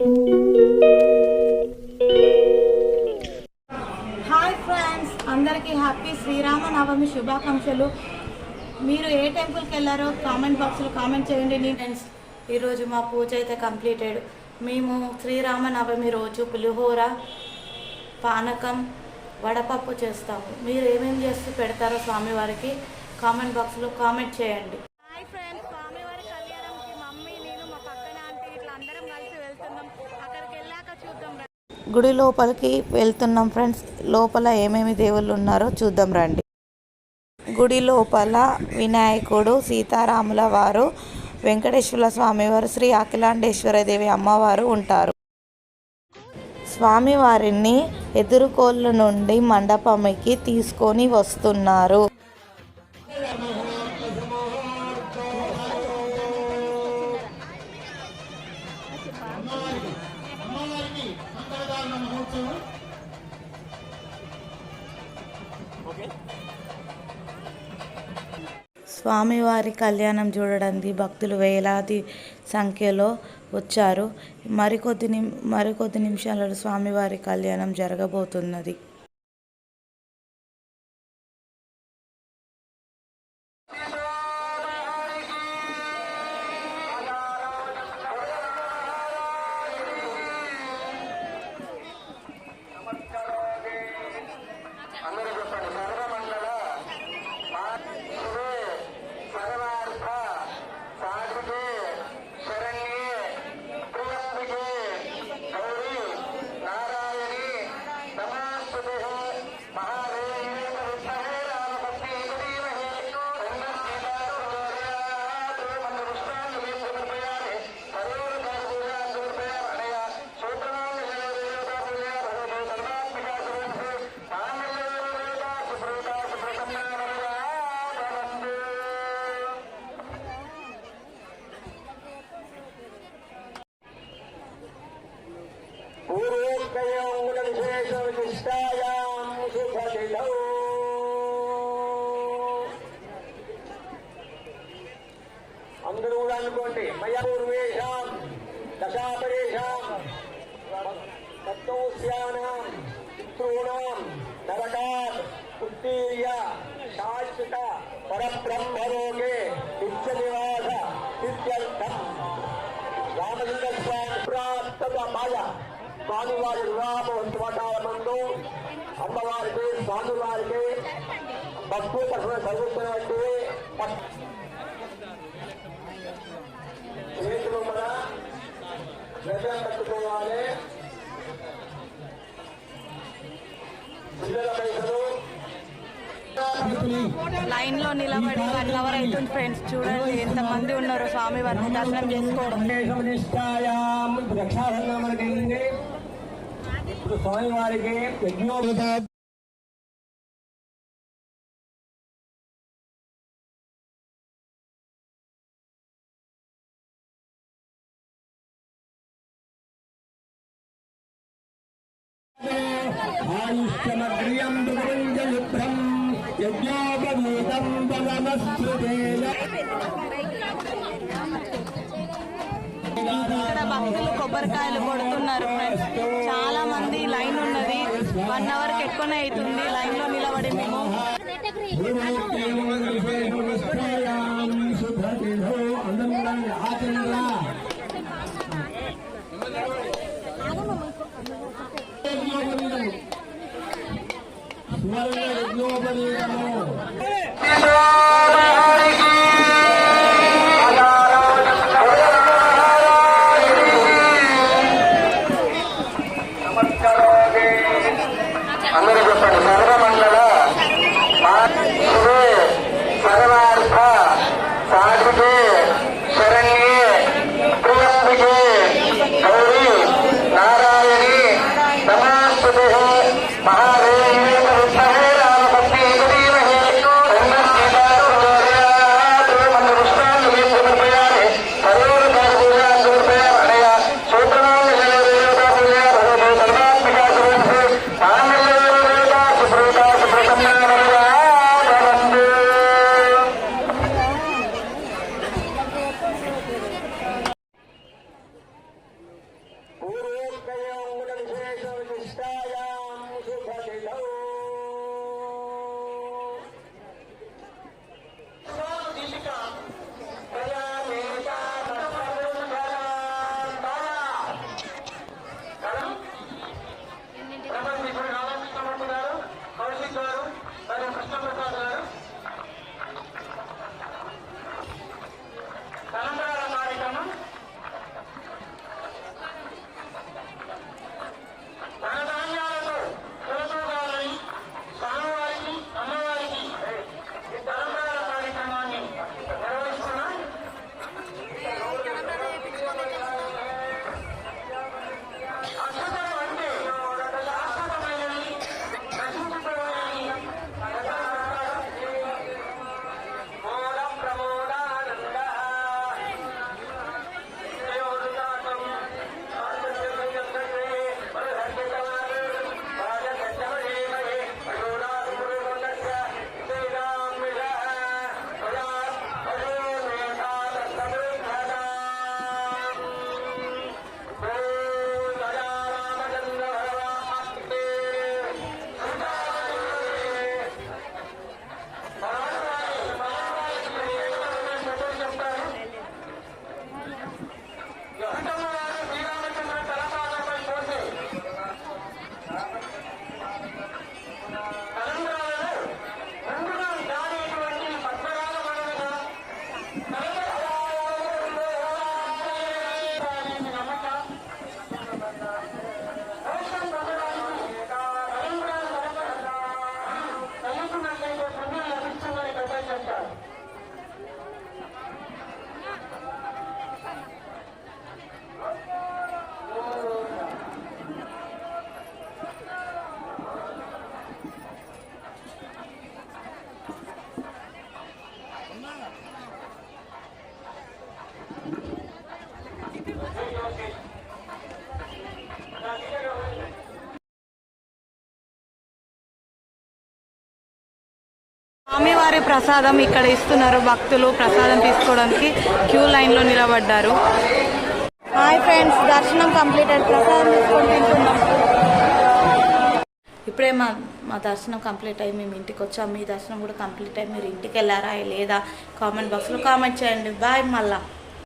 Hi friends అందరికీ happy Srirama Navami శుభాకాంక్షలు. మీరు ఏ టెంపుల్కి వెళ్ళారో కామెంట్ బాక్స్లో కామెంట్ చేయండి నీ ఫ్రెండ్స్ ఈరోజు మా పూజ అయితే కంప్లీటెడ్ మేము శ్రీరామ నవమి రోజు పులిహోర పానకం వడపప్పు చేస్తాము. మీరు ఏమేమి చేస్తూ పెడతారో స్వామివారికి కామెంట్ బాక్స్లో కామెంట్ చేయండి. గుడి లోపలికి వెళ్తున్నాం ఫ్రెండ్స్. లోపల ఏమేమి దేవుళ్ళు ఉన్నారో చూద్దాం రండి. గుడి లోపల వినాయకుడు సీతారాముల వారు వెంకటేశ్వర స్వామివారు శ్రీ అఖిలాండేశ్వర దేవి అమ్మవారు ఉంటారు. స్వామివారిని ఎదురుకోళ్ళ నుండి మండపంకి తీసుకొని వస్తున్నారు. స్వామివారి కళ్యాణం చూడడానికి భక్తులు వేలాది సంఖ్యలో వచ్చారు. మరికొద్ది నిమి మరికొద్ది నిమిషాలలో స్వామివారి కళ్యాణం జరగబోతున్నది. पूर्वोक्तयोगुणविशिष्टायां सुखतिलौ అందరూ కూడా అనుకోండి మయా పూర్వేషాం దశాపరేషాం తత్వస్యానాం పితॄణాం నరకాత్ ఉత్తీర్య శాశ్వత పరబ్రహ్మలోకే నిత్య నివాస ఇత్యర్థం రామలింగ స్వామి ప్రాప్తమాయ స్వామివారి వివాహ మహోత్సవాల ముందు అమ్మవారికి స్వామివారికి భక్తు తరఫున చదువుతున్నటువంటి చేతులు మన గజం కట్టుకోవాలి లైన్లో నిలబడి వన్ అవర్ అవుతుంది ఫ్రెండ్స్ చూడండి ఎంత మంది స్వామి వారు దర్శనం చేసుకోవడం. నిష్ఠాయాం రక్షాబంధన స్వామివారికి యజ్ఞోపవీతం ఇక్కడ భక్తులు కొబ్బరికాయలు కొడుతున్నారు ఫ్రెండ్స్ చాలా మంది లైన్ ఉన్నది. వన్ అవర్కి ఎక్కువనే అవుతుంది. లైన్లో నిలబడి మేము. అందరూ చెప్పండి ಶ್ರೇಷ್ಠಾಯ స్వామివారి ప్రసాదం ఇక్కడ ఇస్తున్నారు భక్తులు ప్రసాదం తీసుకోవడానికి క్యూ లైన్లో నిలబడ్డారు. హాయ్ ఫ్రెండ్స్ దర్శనం కంప్లీట్ అయ్యి ప్రసాదం ఇప్పుడే మా మా దర్శనం కంప్లీట్ అయ్యి మేము ఇంటికి వచ్చాం. మీ దర్శనం కూడా కంప్లీట్ అయ్యి మీరు ఇంటికి వెళ్ళారా లేదా కామెంట్ బాక్స్లో కామెంట్ చేయండి. బాయ్ మళ్ళా.